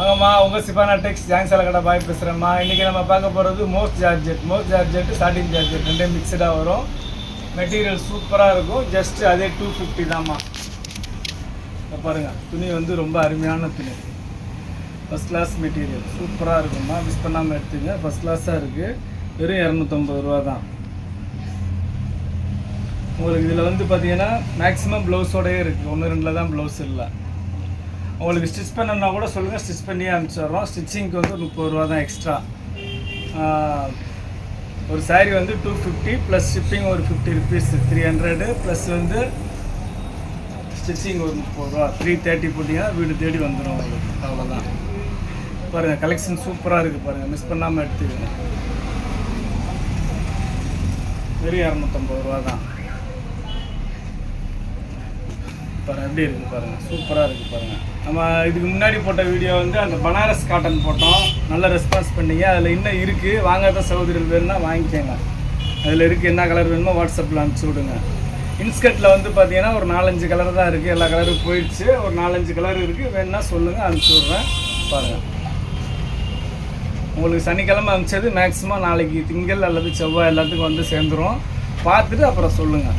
ஆமாம்மா உங்கள் சிபானா டெக்ஸ் ஜாங் கடை பாய் பேசுகிறேம்மா இன்றைக்கி நம்ம பார்க்க போகிறது moss georgette moss georgette starting georgette ரெண்டே மிக்சடாக வரும். மெட்டீரியல் சூப்பராக இருக்கும். ஜஸ்ட் அதே டூ ஃபிஃப்டி தான்மா இப்போ பாருங்கள் துணி வந்து ரொம்ப அருமையான துணி. ஃபஸ்ட் கிளாஸ் மெட்டீரியல் சூப்பராக இருக்கும்மா. மிஸ் பண்ணாமல் எடுத்துங்க. ஃபஸ்ட் கிளாஸாக இருக்குது வெறும் இரநூத்தம்பது ரூபா தான். உங்களுக்கு இதில் வந்து பார்த்தீங்கன்னா மேக்ஸிமம் ப்ளவுஸோடையே இருக்குது ஒன்று ரெண்டில் தான் ப்ளவுஸ் இல்லை. உங்களுக்கு ஸ்டிச் பண்ணணும்னா கூட சொல்லுங்கள் ஸ்டிச் பண்ணி அனுப்பிச்சிடுறோம். ஸ்டிச்சிங்க்கு வந்து முப்பது ரூபா தான் எக்ஸ்ட்ரா ஒரு saree வந்து டூ ஃபிஃப்டி ப்ளஸ் ஷிப்பிங் ஒரு fifty rupees three hundred plus வந்து ஸ்டிச்சிங் ஒரு முப்பது ரூபா. த்ரீ தேர்ட்டி போட்டிங்கன்னா வீடு தேடி வந்துடும் உங்களுக்கு. அவ்வளோதான் பாருங்கள் கலெக்ஷன் சூப்பராக இருக்குது பாருங்கள் மிஸ் பண்ணாமல் எடுத்துக்கங்க. வெறும் இரநூத்தம்பது ரூபா தான். பாருங்கள் எப்படி இருக்குது பாருங்கள் சூப்பராக இருக்குது பாருங்கள் நம்ம இதுக்கு முன்னாடி போட்ட வீடியோ வந்து அந்த பனாரஸ் காட்டன் போட்டோம். நல்ல ரெஸ்பான்ஸ் பண்ணீங்க. அதில் இன்னும் இருக்குது வாங்காத சகோதரிகள் வேணும்னா வாங்கிக்கோங்க. அதில் இருக்குது என்ன கலர் வேணுமோ வாட்ஸ்அப்பில் அனுப்பிச்சி விடுங்க. இன்ஸ்கர்ட்டில் வந்து பார்த்தீங்கன்னா ஒரு நாலஞ்சு கலர் தான் இருக்குது எல்லா கலரும் போயிடுச்சு. ஒரு நாலஞ்சு கலர் இருக்குது வேணும்னா சொல்லுங்கள் அனுப்பிச்சி விட்றேன். பாருங்கள் உங்களுக்கு சனிக்கிழமை அனுப்பிச்சது மேக்ஸிமம் நாளைக்கு திங்கள் அல்லது செவ்வாய் எல்லாத்துக்கும் வந்து சேர்ந்துரும். பார்த்துட்டு அப்புறம் சொல்லுங்கள்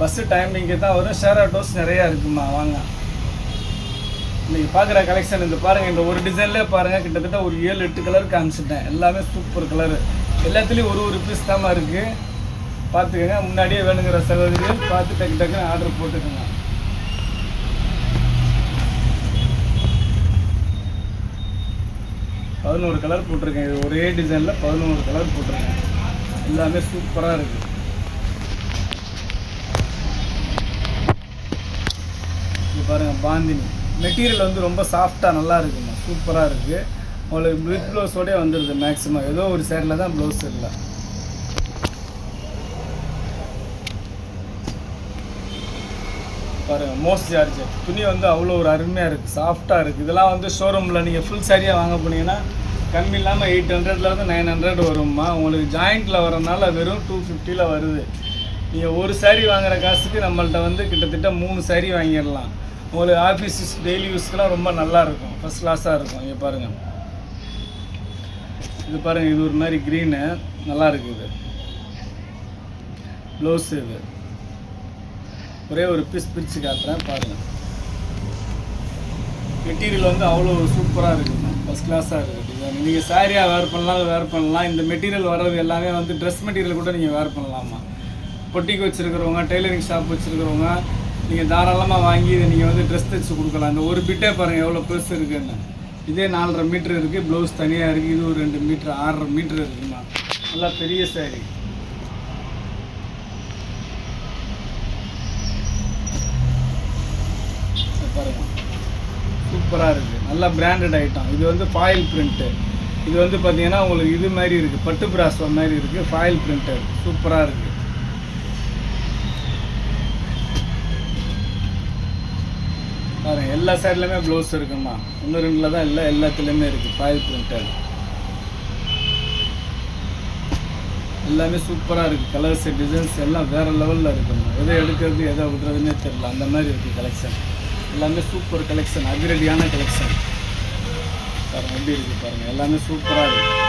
பஸ்ஸு டைமிங்க்கு தான் வரும். ஷேர் ஆட்டோஸ் நிறையா இருக்குமா வாங்க. நீங்கள் பார்க்குற கலெக்ஷன் இந்த பாருங்கள் இந்த ஒரு டிசைன்லேயே பாருங்கள் கிட்டத்தட்ட ஒரு ஏழு எட்டு கலர் காமிச்சிட்டேன். எல்லாமே சூப்பர் கலரு எல்லாத்துலேயும் ஒரு ஒரு பீஸ் தான் இருக்குது பார்த்துக்கோங்க முன்னாடியே வேணுங்கிற சகோதரிகள் பார்த்து டக்கு டக்குன்னு ஆர்டர் போட்டுக்கோங்க. பதினோரு கலர் போட்டிருக்கேன். இது ஒரே டிசைனில் பதினோரு கலர் போட்டிருக்கேன். எல்லாமே சூப்பராக இருக்குது பாருங்கள் பாந்தினி. மெட்டீரியல் வந்து ரொம்ப சாஃப்டாக நல்லா இருக்குங்க சூப்பராக இருக்குது உங்களுக்கு வித் ப்ளவுஸோடே வந்துடுது மேக்ஸிமம் ஏதோ ஒரு சைடில் தான் ப்ளவுஸ் இல்லை. பாருங்கள் மோஸ்ட் சார்ஜர் துணி வந்து அவ்வளோ ஒரு அருமையாக இருக்குது சாஃப்டாக இருக்குது இதெல்லாம் வந்து ஷோரூமில் நீங்கள் ஃபுல் சாரியாக வாங்க போனீங்கன்னா கம்மி இல்லாமல் எயிட் ஹண்ட்ரட்லேருந்து நைன் ஹண்ட்ரட் வரும்மா. உங்களுக்கு ஜாயிண்ட்டில் வரனால வெறும் டூ ஃபிஃப்டியில் வருது. நீங்கள் ஒரு சாரி வாங்குகிற காசுக்கு நம்மள்ட்ட வந்து கிட்டத்தட்ட மூணு சாரி வாங்கிடலாம். உங்களுக்கு ஆஃபீஸ் டெய்லி யூஸ்க்கெலாம் ரொம்ப நல்லா இருக்கும். ஃபஸ்ட் கிளாஸாக இருக்கும். இங்கே பாருங்கள் இது பாருங்கள் இது ஒரு மாதிரி க்ரீனு நல்லா இருக்குது ப்ளவுஸ் இது. ஒரே ஒரு பீஸ் பிரித்து காட்டுறேன் பாருங்கள் மெட்டீரியல் வந்து அவ்வளோ சூப்பராக இருக்குது ஃபஸ்ட் கிளாஸாக இருக்குது டிசைன் நீங்கள் சாரியாக வேர் பண்ணலாம் வேர் பண்ணலாம். இந்த மெட்டீரியல் வர்றது எல்லாமே வந்து ட்ரெஸ் மெட்டீரியல் கூட நீங்கள் வேர் பண்ணலாமா? பொட்டிக்கு வச்சுருக்கிறவங்க டெய்லரிங் ஷாப் வச்சுருக்கிறவங்க நீங்கள் தாராளமாக வாங்கி இதை நீங்கள் வந்து ட்ரெஸ் தைச்சு கொடுக்கலாம். இந்த ஒரு பிட்டே பாருங்கள் எவ்வளோ பெருசு இருக்குன்னு. இதே நாலரை மீட்ரு இருக்குது ப்ளவுஸ் தனியாக இருக்குது இது ஒரு ரெண்டு மீட்ரு ஆறரை மீட்ரு இருக்குமா? நல்லா பெரிய சாரி பாருங்க. சூப்பராக இருக்குது நல்லா பிராண்டட் ஐட்டம் இது வந்து ஃபாயில் பிரிண்ட்டு இது வந்து பார்த்தீங்கன்னா உங்களுக்கு இது மாதிரி இருக்குது பட்டு பிராஸ்வா மாதிரி இருக்குது ஃபாயில் பிரிண்டட் சூப்பராக இருக்குது பாருங்கள் எல்லா சைட்லையுமே ப்ளவுஸ் இருக்குமா இன்னும் ரெண்டில் தான் இல்லை எல்லாத்துலேயுமே இருக்குது பாய் பிரிண்டட் எல்லாமே சூப்பராக இருக்குது கலர்ஸ் டிசைன்ஸ் எல்லாம் வேறு லெவலில் இருக்குமா எதை எடுக்கிறது எதை விடுறதுன்னே தெரில அந்த மாதிரி இருக்குது கலெக்ஷன் எல்லாமே சூப்பர் கலெக்ஷன் அதிரடியான கலெக்ஷன் பாருங்கள் எப்படி இருக்குது பாருங்கள் எல்லாமே சூப்பராக இருக்குது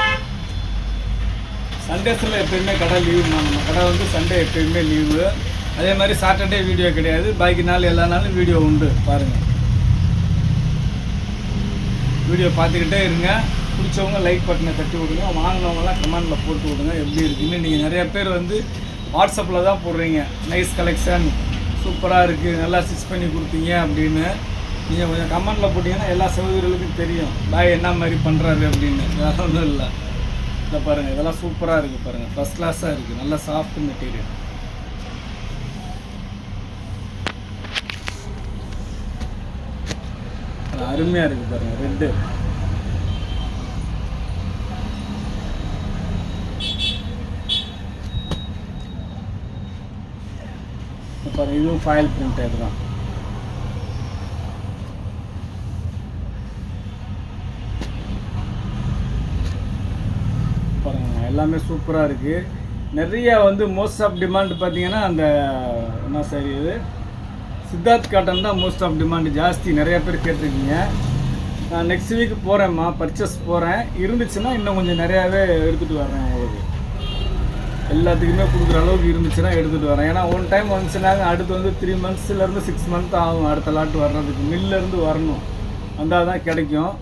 சண்டேஸில் எப்பயுமே கடை லீவு நம்ம கடை வந்து சண்டே எப்பயுமே லீவு அதே மாதிரி சாட்டர்டே வீடியோ கிடையாது. பாக்கி நாள் எல்லா நாளும் வீடியோ உண்டு. பாருங்கள் வீடியோ பார்த்துக்கிட்டே இருங்க. பிடிச்சவங்க லைக் பட்டனை தட்டி விடுங்க. வாங்கினவங்கலாம் கமெண்டில் போட்டு விடுங்க. எப்படி இருக்குன்னு நீங்கள் நிறைய பேர் வந்து வாட்ஸ்அப்பில் தான் போடுறீங்க. நைஸ் கலெக்ஷன் சூப்பராக இருக்குது நல்லா ஸ்டிச் பண்ணி கொடுத்தீங்க அப்படின்னு. நீங்கள் கொஞ்சம் கமெண்டில் போட்டிங்கன்னா எல்லா சகோதரிகளுக்கும் தெரியும். பாய் என்ன மாதிரி பண்ணுறாரு அப்படின்னு. வேறு ஒன்றும் இல்லை. இதை பாருங்கள் இதெல்லாம் சூப்பராக இருக்குது பாருங்கள் ஃபஸ்ட் கிளாஸாக இருக்குது நல்லா சாஃப்ட் மெட்டீரியல் அருமையா இருக்கு பாருங்க ரெண்டு பாருங்க இதுவும் ஃபைல் பிரிண்ட் தான். பாருங்கள் எல்லாமே சூப்பராக இருக்குது நிறைய வந்து மோஸ்ட் ஆஃப் டிமாண்ட் பார்த்தீங்கன்னா அந்த என்ன சரி இது? சித்தார்த் காட்டன் தான் மோஸ்ட் ஆஃப் டிமாண்டு ஜாஸ்தி நிறைய பேர் கேட்டிருக்கீங்க. நான் நெக்ஸ்ட் வீக் போகிறேம்மா பர்ச்சேஸ் போகிறேன் இருந்துச்சுன்னா இன்னும் கொஞ்சம் நிறையாவே எடுத்துகிட்டு வரேன் உங்களுக்கு. எல்லாத்துக்குமே கொடுக்குற அளவுக்கு இருந்துச்சுன்னா எடுத்துகிட்டு வரேன் ஏன்னா ஒன் டைம் வந்துச்சுனாங்க அடுத்து வந்து த்ரீ மந்த்ஸ்லேருந்து சிக்ஸ் மந்த் ஆகும். அடுத்த லாட் வர்றதுக்கு. மில்லேருந்து வரணும். வந்தால் தான் கிடைக்கும்.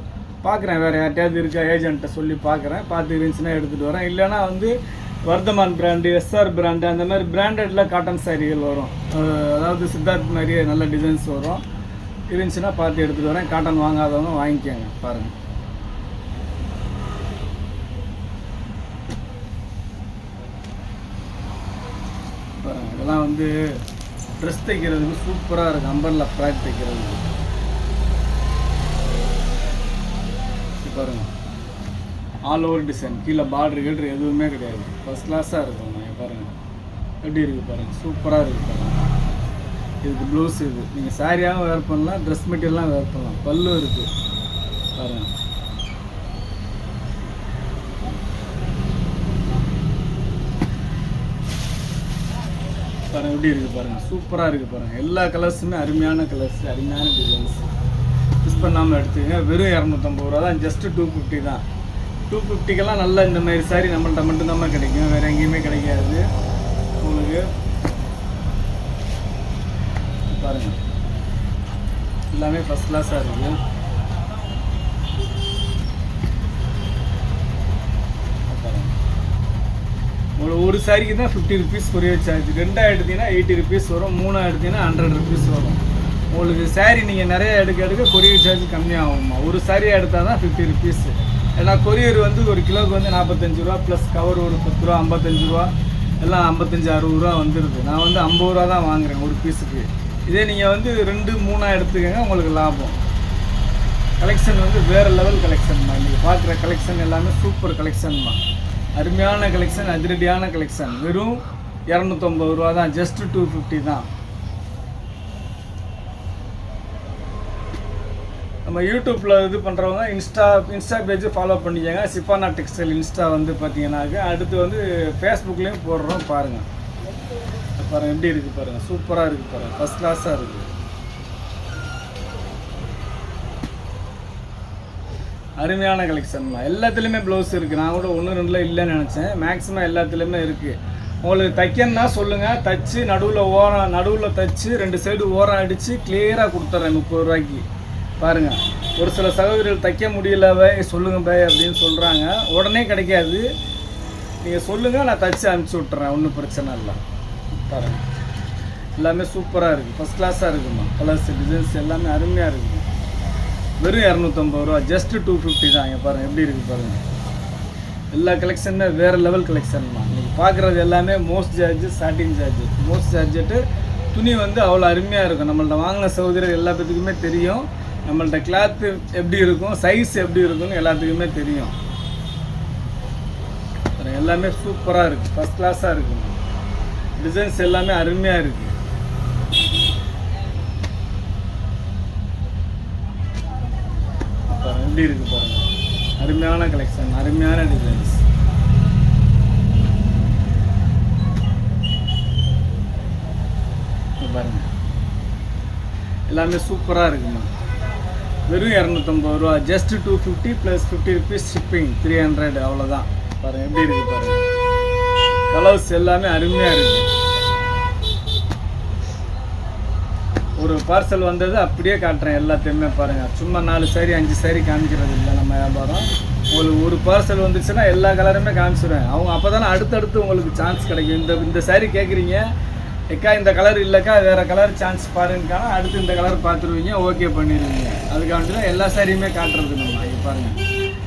பார்க்குறேன் வேறு யார்ட்டையாவது இருக்கா ஏஜென்ட்டை சொல்லி பார்க்குறேன் பார்த்து இருந்துச்சுன்னா எடுத்துகிட்டு வரேன் இல்லைன்னா வந்து வர்தமான் பிராண்டு எஸ்ஆர் பிராண்டு அந்த மாதிரி பிராண்டடில் காட்டன் சாரிகள் வரும். அதாவது சித்தார்த் மாதிரியே நல்ல டிசைன்ஸ் வரும். இருந்துச்சுன்னா பார்த்து எடுத்துகிட்டு வரேன். காட்டன் வாங்காதவங்க வாங்கிக்கோங்க பாருங்கள் பாருங்க இதெல்லாம் வந்து ட்ரெஸ் தைக்கிறதுக்கு சூப்பராக இருக்கும் அம்பரில் ஃப்ராக் தைக்கிறதுக்கு. இது பாருங்க. ஆல் ஓவர் டிசைன் கீழே பார்டர் கீழ்டர் எதுவுமே கிடையாது. ஃபஸ்ட் கிளாஸாக இருக்கும் நீங்கள் பாருங்கள் எப்படி இருக்குது பாருங்கள் சூப்பராக இருக்குது பாருங்கள் இதுக்கு ப்ளவுஸ் இது. நீங்கள் சாரியாகவும் வேர் பண்ணலாம் ட்ரெஸ் மெட்டீரியல்லாம் வேர் பண்ணலாம். பல்லு இருக்குது பாருங்கள் பாருங்கள் எப்படி இருக்குது பாருங்கள் சூப்பராக இருக்குது பாருங்கள் எல்லா கலர்ஸுமே அருமையான கலர்ஸ் அருமையான டிசைன்ஸ் மிஸ் பண்ணாமல் எடுத்துக்கங்க. வெறும் இரநூத்தம்பது ரூபா தான் ஜஸ்ட்டு டூ ஃபிஃப்டி தான். டூ ஃபிஃப்டிக்கெல்லாம் நல்ல இந்த மாதிரி சாரி நம்மள்கிட்ட மட்டும்தான் கிடைக்கும். வேறு எங்கேயுமே கிடைக்காது. உங்களுக்கு பாருங்க. எல்லாமே ஃபஸ்ட் கிளாஸாக இருக்குது உங்களுக்கு ஒரு சாரிக்கு தான் ஃபிஃப்டி ருபீஸ் கொரியர் சார்ஜ் ரெண்டாக எடுத்தீங்கன்னா எயிட்டி ருபீஸ் வரும். மூணாக எடுத்தீங்கன்னா ஹண்ட்ரட் ருபீஸ் வரும். உங்களுக்கு சாரி நீங்கள் நிறைய எடுக்க எடுக்க கொரியர் சார்ஜ் கம்மியாகும்மா. ஒரு சாரியாக எடுத்தால் தான் ஃபிஃப்டி ருபீஸ் ஏன்னா கொரியர் வந்து ஒரு கிலோவுக்கு வந்து நாற்பத்தஞ்சு ரூபா ப்ளஸ் கவர் ஒரு பத்து ரூபா ஐம்பத்தஞ்சு ரூபா எல்லாம் ஐம்பத்தஞ்சு அறுபது ரூபா வந்துடுது நான் வந்து ஐம்பது ரூபா தான் வாங்குறேன் ஒரு பீஸுக்கு இதே நீங்கள் வந்து ரெண்டு மூணாக எடுத்துக்கங்க உங்களுக்கு லாபம். கலெக்ஷன் வந்து வேறு லெவல் கலெக்ஷன் தான் நீங்கள் பார்க்குற கலெக்ஷன் எல்லாமே சூப்பர் கலெக்ஷன் தான் அருமையான கலெக்ஷன் அதிரடியான கலெக்ஷன் வெறும் இரநூத்தொம்பது ரூபா தான் ஜஸ்ட் டூ ஃபிஃப்டி தான். நம்ம யூடியூப்பில் இது பண்ணுறவங்க இன்ஸ்டா இன்ஸ்டா பேஜ் ஃபாலோ பண்ணிக்கோங்க. சிப்பானா டெக்ஸ்டைல் இன்ஸ்டா வந்து பார்த்தீங்கன்னாக்க அடுத்து வந்து ஃபேஸ்புக்லேயும் போடுறோம் பாருங்கள் பாருங்கள் எப்படி இருக்குது பாருங்கள் சூப்பராக இருக்குது பாருங்கள் ஃபஸ்ட் கிளாஸாக இருக்குது அருமையான கலெக்ஷன் எல்லாத்துலேயுமே ப்ளவுஸ் இருக்குது நான் கூட ஒன்று ரெண்டில் இல்லைன்னு நினச்சேன். மேக்ஸிமம் எல்லாத்துலேயுமே இருக்குது உங்களுக்கு தைக்கணும்னா சொல்லுங்கள் தச்சு நடுவில் ஓரம் நடுவில் தச்சு ரெண்டு சைடு ஓரம் அடித்து கிளியராக கொடுத்துட்றேன் முப்பது ரூபாய்க்கு. பாருங்கள் ஒரு சில சகோதரிகள் தைக்க முடியல பை சொல்லுங்க பை அப்படின்னு சொல்கிறாங்க உடனே கிடைக்காது. நீங்கள் சொல்லுங்கள் நான் தைச்சி அனுப்பிச்சி விட்டுறேன். ஒன்றும் பிரச்சனை இல்லை. பாருங்கள் எல்லாமே சூப்பராக இருக்குது ஃபஸ்ட் கிளாஸாக இருக்குமா? கலர்ஸ் டிசைன்ஸ் எல்லாமே அருமையாக இருக்குது வெறும் இரநூத்தம்பது ரூபா. ஜஸ்ட் டூ ஃபிஃப்டி தான். இங்கே பாருங்கள் எப்படி இருக்குது பாருங்கள் எல்லா கலெக்ஷனுமே வேறு லெவல் கலெக்ஷன் தான். நீங்கள் பார்க்குறது எல்லாமே moss georgette starting georgette moss georgette துணி வந்து அவ்வளோ அருமையாக இருக்கும். நம்மள்ட்ட வாங்கின சகோதரர் எல்லா பேத்துக்குமே தெரியும். நம்மள்ட்ட கிளாத்து எப்படி இருக்கும் சைஸ் எப்படி இருக்கும்னு எல்லாத்துக்குமே தெரியும். எல்லாமே சூப்பராக இருக்குது ஃபஸ்ட் கிளாஸாக இருக்கும் டிசைன்ஸ் எல்லாமே அருமையாக இருக்குது எப்படி இருக்குது பாருங்க. அருமையான கலெக்ஷன் அருமையான டிசைன்ஸ் பாருங்க. எல்லாமே சூப்பராக இருக்குமா? வெறும் இரநூத்தம்பது ரூபா. Just two fifty plus fifty rupees shipping three hundred அவ்வளோதான் பாருங்க எப்படி இருக்கு பாருங்க. கலர்ஸ் எல்லாமே அருமையாக இருக்கு. ஒரு பார்சல் வந்தது அப்படியே காட்டுறேன் எல்லாத்தையுமே பாருங்கள் சும்மா நாலு சரி அஞ்சு சரி காமிக்கிறது இல்லை நம்ம வியாபாரம். உங்களுக்கு ஒரு பார்சல் வந்துச்சுன்னா எல்லா கலருமே காமிச்சிடுவேன் அவங்க அப்போ தானே அடுத்தடுத்து உங்களுக்கு சான்ஸ் கிடைக்கும். இந்த இந்த சாரி கேட்குறீங்க எக்கா இந்த கலர் இல்லைக்கா வேறு கலர் சான்ஸ் பாருங்கக்கான அடுத்து இந்த கலர் பார்த்துருவீங்க. ஓகே பண்ணிடுவீங்க அதுக்காண்டி தான் எல்லா சாரியுமே காட்டுறது நம்ம இங்கே பாருங்கள்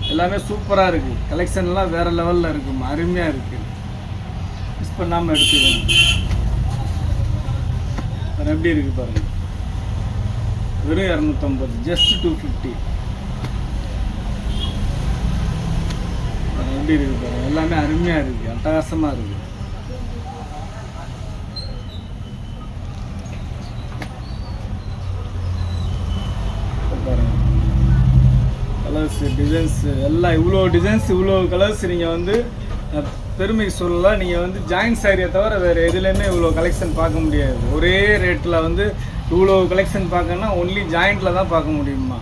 எல்லாமே சூப்பராக இருக்குது கலெக்ஷன்லாம் வேறு லெவலில் இருக்கும் அருமையாக இருக்குது மிஸ் பண்ணாமல் எடுத்துக்கணும் எப்படி இருக்குது பாருங்கள் வெறும் இரநூத்தம்பது ஜஸ்ட் டூ ஃபிஃப்டி எப்படி இருக்குது பாருங்க. எல்லாமே அருமையாக இருக்குது அட்டகாசமாக இருக்குது கலர்ஸு டிசைன்ஸு எல்லாம் இவ்வளோ டிசைன்ஸ் இவ்வளோ கலர்ஸ் நீங்கள் வந்து பெருமைக்கு சொல்லலாம். நீங்கள் வந்து ஜாயின்ட் சாரியை தவிர வேறு எதுலேயுமே இவ்வளோ கலெக்ஷன் பார்க்க முடியாது. ஒரே ரேட்டில் வந்து இவ்வளோ கலெக்ஷன் பார்க்கணுன்னா ஒன்லி ஜாயிண்ட்டில் தான் பார்க்க முடியுமா?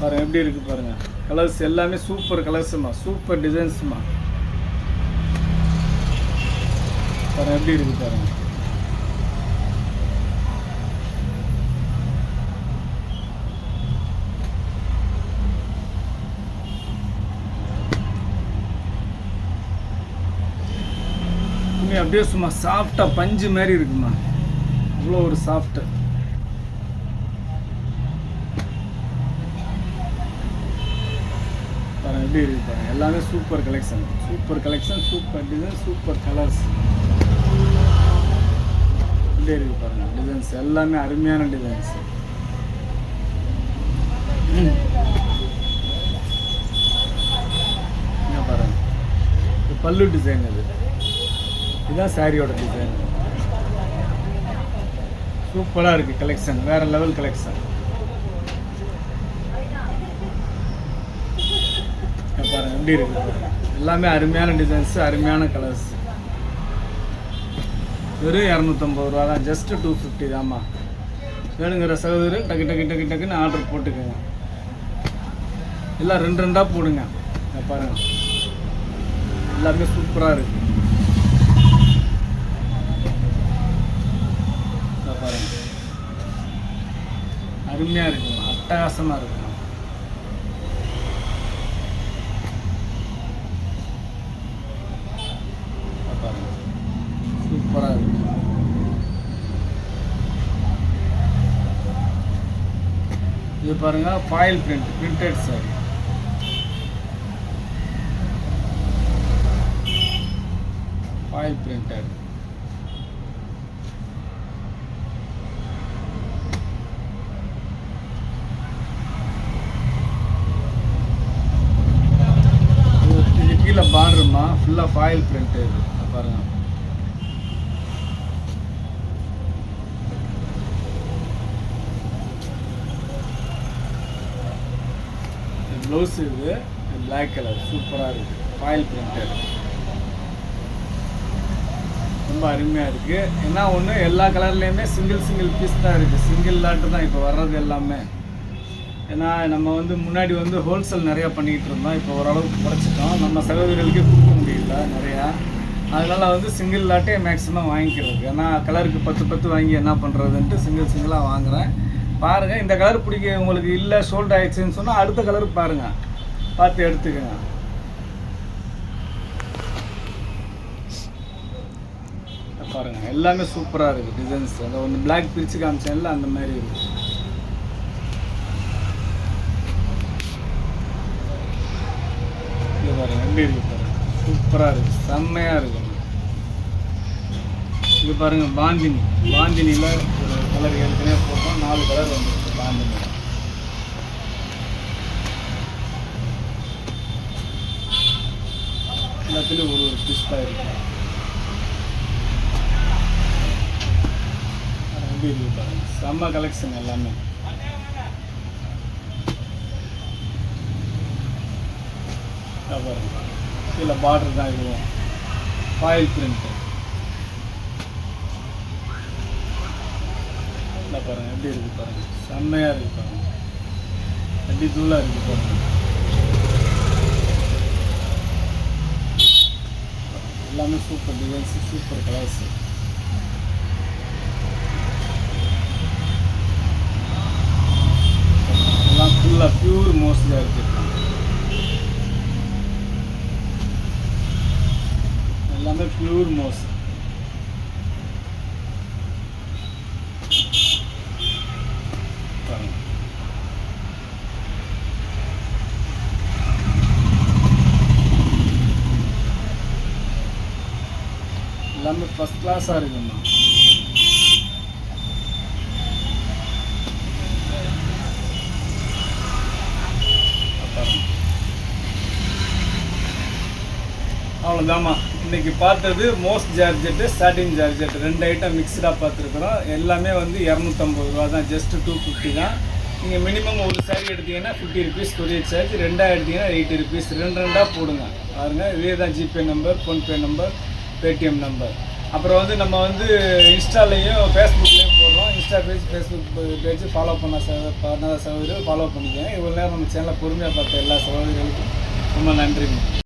பாருங்கள் எப்படி இருக்குது பாருங்கள் கலர்ஸ் எல்லாமே சூப்பர் கலர்ஸுமா சூப்பர் டிசைன்ஸுமா பாருங்கள் எப்படி இருக்குது பாருங்கள் துணி அப்படியே சும்மா சாஃப்டாக பஞ்சு மாதிரி இருக்குமா? அவ்வளோ ஒரு சாஃப்ட்டு பாருங்க எப்படி இருக்கு பாருங்க. எல்லாமே super collection super collection super design super colours எப்படி இருக்கு பாருங்க. டிசைன்ஸ் எல்லாமே அருமையான டிசைன்ஸ் இங்க பாருங்க. பல்லு டிசைன் இது. இதுதான் சாரியோட டிசைன் சூப்பராக இருக்குது கலெக்ஷன் வேறு லெவல் கலெக்ஷன் பாருங்க எப்படி இருக்கு எல்லாமே அருமையான டிசைன்ஸ் அருமையான கலர்ஸ் வெறும் இரநூத்தம்பது ரூபா தான். ஜஸ்ட் டூ ஃபிஃப்டி தாம்மா வேணுங்கிற சகோதரர் டக்கு டக்கு டக்கு டக்குன்னு ஆர்டர் போட்டுக்கோங்க. எல்லாம் ரெண்டு ரெண்டாக போடுங்க. இங்க பாருங்க. எல்லாமே சூப்பராக இருக்குது இங்க பாருங்க அருமையாக இருக்குமா அட்டகாசமாக இருக்குமா இங்க பாருங்க சூப்பராக இருக்கு இது பாருங்க foil print printed sari foil printed இது கீழே பார்டருமா ஃபுல்லாக ஃபாயில் பிரிண்ட் இது. பாருங்கள் பாருங்க. ப்ளவுஸ் இது. பிளாக் கலர் சூப்பராக இருக்குது ஃபாயில் பிரிண்டட் ரொம்ப அருமையாக இருக்குது என்ன ஒன்று எல்லா கலர்லேயுமே சிங்கிள் சிங்கிள் பீஸ் தான் இருக்குது சிங்கிள் லாட்டு தான் இப்போ வர்றது எல்லாமே. ஏன்னா நம்ம வந்து முன்னாடி வந்து ஹோல்சேல் நிறையா பண்ணிக்கிட்டு இருந்தோம். இப்போ ஓரளவுக்கு குறைச்சிட்டோம். நம்ம சகோதரிகளுக்கு நிறையா. அதனால் வந்து சிங்கிள் லாட்டே மேக்ஸிமம் வாங்கிக்கிறதுக்கு. ஏன்னா கலருக்கு பத்து பத்து வாங்கி என்ன பண்ணுறதுன்ட்டு சிங்கிள் சிங்கிளாக வாங்குகிறேன் பாருங்கள் இந்த கலர் பிடிக்க உங்களுக்கு இல்லை சோல்ட் ஆயிடுச்சுன்னு சொன்னால் அடுத்த கலர் பாருங்கள் பார்த்து எடுத்துக்கங்க. பாருங்க எல்லாமே சூப்பராக இருக்குது டிசைன்ஸ் அந்த ஒன்று பிளாக் பிரித்து காமிச்சேன்ல அந்த மாதிரி இருக்குது பாருங்கள் பாருங்க எப்படி இருக்குது சூப்பராக இருக்கு. செம்மையாக இருக்கும் இது பாருங்க பாந்தினி. பாந்தினியில் ஒரு கலர் ஏற்கனவே போட்டோம். நாலு கலர் வந்துருக்கு பாந்தினியில் எல்லாத்துலேயும் ஒரு ஒரு பிஸ்டாக இருக்கு. எப்படி இருக்கு பாருங்க செம்ம கலெக்ஷன் எல்லாமே. பாருங்க. கீழே பார்டர் தான் இதுவும். ஃபாயில் பிரிண்ட்டு இல்லை பாருங்கள் எப்படி இருக்குது பாருங்கள் செம்மையாக இருக்குது பாருங்கள் எப்படி தூளாக இருக்குது பாருங்கள் எல்லாமே சூப்பர் டிசைன்ஸு சூப்பர் கலர்ஸு எல்லாம் ஃபுல்லாக ப்யூர் மோஸ்ட்லியாக இருக்குது எல்லாமே பியூர் மோஸ் பாருங்க எல்லாமே ஃபஸ்ட் கிளாஸாக இருக்குண்ணா அவ்வளோதாம்மா இன்றைக்கி பார்த்தது மோஸ்ட் ஜார்ஜெட்டு ஸ்டார்டிங் ஜார்ஜெட் ரெண்டு ஐட்டம் மிக்சடாக பார்த்துருக்குறோம். எல்லாமே வந்து இரநூத்தம்பது ரூபா தான். ஜஸ்ட் டூ ஃபிஃப்டி தான். நீங்கள் மினிமம் ஒரு saree எடுத்தீங்கன்னா ஃபிஃப்டி ருபீஸ் கொரியர் சார்ஜ் ரெண்டாக எடுத்தீங்கன்னா எயிட்டி ருபீஸ் ரெண்டு ரெண்டாக போடுங்க. பாருங்க. இதே தான் GPay number PhonePe number Paytm number அப்புறம் வந்து நம்ம வந்து இன்ஸ்டாலையும் ஃபேஸ்புக்லேயும் போடுறோம். Insta page Facebook page follow பண்ண சக பண்ணாத சகோதரிகள் ஃபாலோ பண்ணிக்கோங்க. இவ்வளோ நேரம் நம்ம சேனலை பொறுமையாக பார்த்த எல்லா சகோதரிகளுக்கும் ரொம்ப நன்றிங்க